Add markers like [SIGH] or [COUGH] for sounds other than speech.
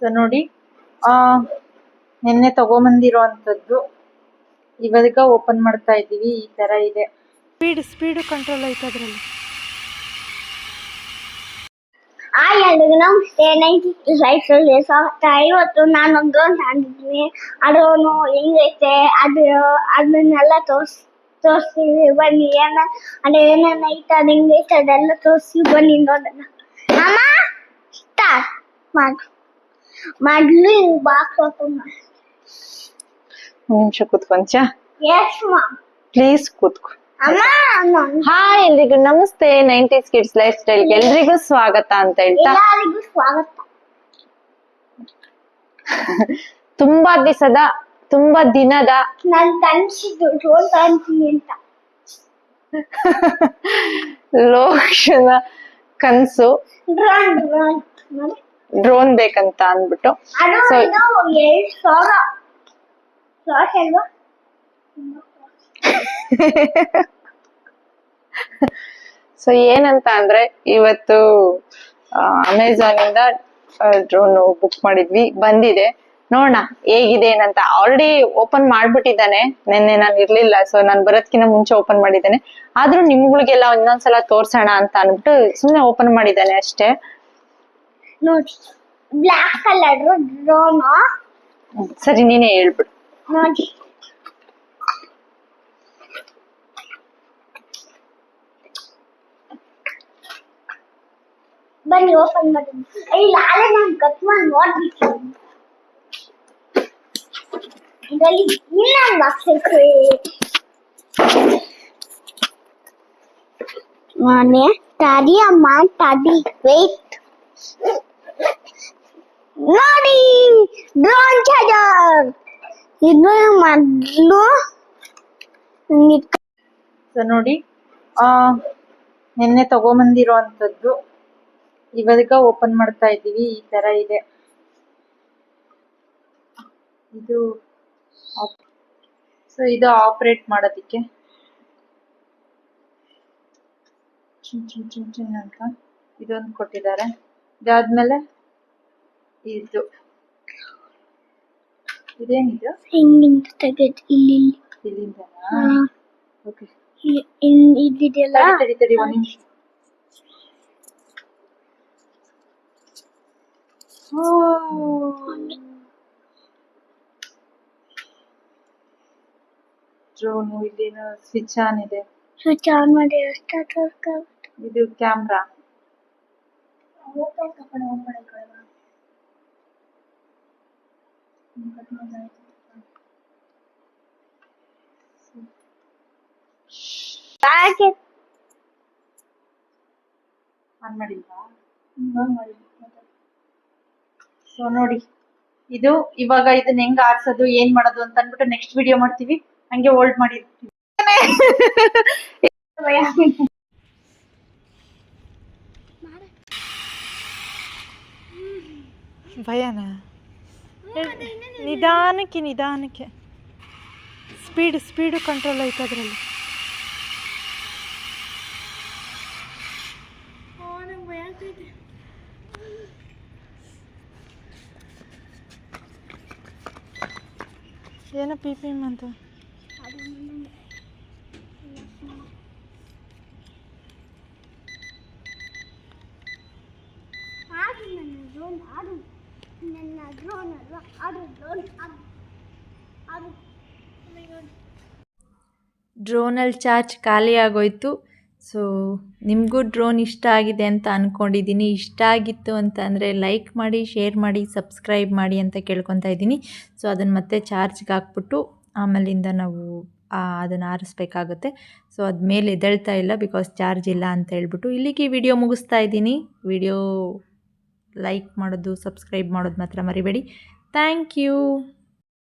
So ನೋಡಿ. ಆ ನಿನ್ನೆ ತಗೊಂಬಂದಿರೋ ಅಂಥದ್ದು. ಇವಾಗ ಓಪನ್ ಮಾಡ್ತಾ ಇದ್ದೀವಿ ಈ ತರ ಇದೆ. ಸ್ಪೀಡ್ ಸ್ಪೀಡು ಕಂಟ್ರೋಲ್ ಐತೆ ಅದರಲ್ಲಿ. ಆ ಎಲ್ಲರಿಗೂ ನಮಸ್ತೆ. ಲೈಫಲ್ಲಿ ಇವತ್ತು ನಾನೊಂದು ತಂದಿದ್ದೀನಿ ಅದನ್ನು ಹೆಂಗೈತೆ? ಅದು ಅದನ್ನೆಲ್ಲ ತೋರ್ಸ್ ತೋರಿಸ್ತೀವಿ. ಬನ್ನಿ ಏನ ಅದು ಏನೇನು ಐತೆ ಅದು ಹೆಂಗೈತೆ ಅದೆಲ್ಲ ತೋರಿಸಿ ಬನ್ನಿ ನೋಡೋಣ. ಅಮ್ಮ ಸ್ಟಾರ್ಟ್ ಮಾಡು. ಮೊದ್ಲು ಬಾಕ್ಸ್ ಓಪನ್ ಮಾಡಿ ನಿಮಿಷ ಕೂತ್ಕೊಂಚ ಎಸ್ ಮಾ ಪ್ಲೀಸ್ ಕೂತ್ಕೊ. ಅಮ್ಮ ನಾನು ಹಾಯ್ ಎಲ್ರಿಗೂ ನಮಸ್ತೆ. ನೈಂಟೀಸ್ ಕಿಡ್ಸ್ ಲೈಫ್ ಸ್ಟೈಲ್ ಎಲ್ರಿಗೂ ಸ್ವಾಗತ ಅಂತ ಹೇಳ್ತಾ. ಎಲ್ಲರಿಗೂ ಸ್ವಾಗತ. ತುಂಬಾ ದಿವಸದ ತುಂಬಾ ದಿನದ. ನನ್ ಕನ್ಸಿದ್ದು ತಗೊಂತೀನಿ ಅಂತ. ಲೋಕ್ಷನ ಕನ್ಸು. ಡ್ರಾಯಿಂಗ್ ಡ್ರಾಯಿಂಗ್ ಡ್ರೋನ್ ಬೇಕಂತ ಅಂದ್ಬಿಟ್ಟು. ಸೊ [LAUGHS] ಏನಂತ ಅಂದ್ರೆ ಇವತ್ತು ಅಮೆಝಾನ್ ಇಂದ ಡ್ರೋನ್ ಬುಕ್ ಮಾಡಿದ್ವಿ. ಬಂದಿದೆ. ನೋಡೋಣ ಹೇಗಿದೆ ಏನಂತ. ಆಲ್ರೆಡಿ ಓಪನ್ ಮಾಡ್ಬಿಟ್ಟಿದ್ದಾನೆ. ನಿನ್ನೆ ನಾನು ಇರ್ಲಿಲ್ಲ ಸೊ ನಾನು ಬರೋದ್ಕಿಂತ ಮುಂಚೆ ಓಪನ್ ಮಾಡಿದ್ದಾನೆ. ಆದ್ರೂ ನಿಮ್ಗಳಿಗೆಲ್ಲ ಒಂದೊಂದ್ಸಲ ತೋರ್ಸೋಣ ಅಂತ ಅನ್ಬಿಟ್ಟು ಸುಮ್ನೆ ಓಪನ್ ಮಾಡಿದ್ದಾನೆ ಅಷ್ಟೇ. ನೋಡಿ ಬ್ಲಾಕ್ ಕಲರ್ ಡ್ರೋನ್ ಸರಿ ನೀನೇ ಹೇಳ್ಬಿಡು. ನೋಡಿ ಬನ್ನಿ ಓಪನ್ ಮಾಡಿ ಇಲ್ಲ ಅಲ್ಲೇ ನಾನು ಕಟ್ ಮಾಡಿ ನೋಡ್ಬಿಟ್ಟು ಇದರಲ್ಲಿ ಇನ್ನೊಂದು ಬಾಕ್ಸ್ ಐತೆ ಮನೆ ತಡಿ ಅಮ್ಮ ತಡಿ ವೇಟ್ ನೋಡಿ ಡ್ರೋನ್ ಚಾರ್ಜರ್ ಇದು ಮೊದಲು ಸೊ ನೋಡಿ, ಆ, ನಿನ್ನೆ ತಗೊಂಬಂದಿರೋ ಅಂಥದ್ದು ಇವಾಗ ಓಪನ್ ಮಾಡ್ತಾ ಇದ್ದೀವಿ, ಈ ತರ ಇದೆ. ಇದು ಸೊ ಇದು ಆಪರೇಟ್ ಮಾಡೋದಕ್ಕೆ. ಚಿನ್ ಚಿನ್ ಚಿನ್ ಚಿನ್ ಅಂತ ಇದೊಂದು ಕೊಟ್ಟಿದ್ದಾರೆ. ಇದಾದ್ಮೇಲೆ ಇದು. ಇದೇನಿದು? ಹಿಂಗಿಂದ ತೆಗೆದು ಇಲ್ಲಿ ಇಲ್ಲಿಂದನಾ? ಓಕೆ. ಇದಿದೆಯಲ್ಲ ತಡಿ ತಡಿ ತಡಿ ಒಂದ್ ನಿಮಿಷ. ಡ್ರೋನು ಇಲ್ಲೇನು ಸ್ವಿಚ್ ಆನ್ ಇದೆ. ಸ್ವಿಚ್ ಆನ್ ಮಾಡಿ ಸ್ಟಾರ್ಟ್ ವರ್ಕ್ ಇದು ಕ್ಯಾಮ್ರಾ. ಆನ್ ಸೊ ನೋಡಿ, ಇದು ಇವಾಗ ಇದನ್ನ ಹೆಂಗ್ ಆರ್ಸೋದು, ಏನ್ ಮಾಡೋದು ಅಂತ ಅಂದ್ಬಿಟ್ಟು ನೆಕ್ಸ್ಟ್ ವಿಡಿಯೋ ಮಾಡ್ತೀವಿ. ಹಂಗೆ ಹೋಲ್ಡ್ ಮಾಡಿ ಭಯನಾ? ನಿಧಾನಕ್ಕೆ ನಿಧಾನಕ್ಕೆ. ಸ್ಪೀಡ್ ಸ್ಪೀಡು ಕಂಟ್ರೋಲ್ ಐತೆ ಅದರಲ್ಲಿ. ಏನೋ ಪಿ ಪಿ ಅಂತ? ಆಡು ನನ್ನ ಡ್ರೋನ್ ಅಲ್ವಾ? ಅದು ಡ್ರೋನ್ ಅದು ಡ್ರೋನಲ್ಲಿ ಚಾರ್ಜ್ ಖಾಲಿ ಆಗೋಯ್ತು. ಸೊ ನಿಮಗೂ ಡ್ರೋನ್ ಇಷ್ಟ ಆಗಿದೆ ಅಂತ ಅಂದ್ಕೊಂಡಿದ್ದೀನಿ ಇಷ್ಟ ಆಗಿತ್ತು ಅಂತ ಅಂದರೆ ಲೈಕ್ ಮಾಡಿ ಶೇರ್ ಮಾಡಿ ಸಬ್ಸ್ಕ್ರೈಬ್ ಮಾಡಿ ಅಂತ ಕೇಳ್ಕೊತಾ ಇದ್ದೀನಿ. ಸೊ ಅದನ್ನು ಮತ್ತೆ ಚಾರ್ಜ್ಗೆ ಹಾಕ್ಬಿಟ್ಟು ಆಮೇಲಿಂದ ನಾವು ಅದನ್ನು ಆರಿಸ್ಬೇಕಾಗುತ್ತೆ. ಸೊ ಅದು ಮೇಲೆ ಇಲ್ಲ ಬಿಕಾಸ್ ಚಾರ್ಜ್ ಇಲ್ಲ ಅಂತ ಹೇಳ್ಬಿಟ್ಟು ಇಲ್ಲಿಗೆ ವಿಡಿಯೋ ಮುಗಿಸ್ತಾ ಇದ್ದೀನಿ. ವಿಡಿಯೋ ಲೈಕ್ ಮಾಡೋದು ಸಬ್ಸ್ಕ್ರೈಬ್ ಮಾಡೋದು ಮಾತ್ರ ಮರಿಬೇಡಿ. Thank you.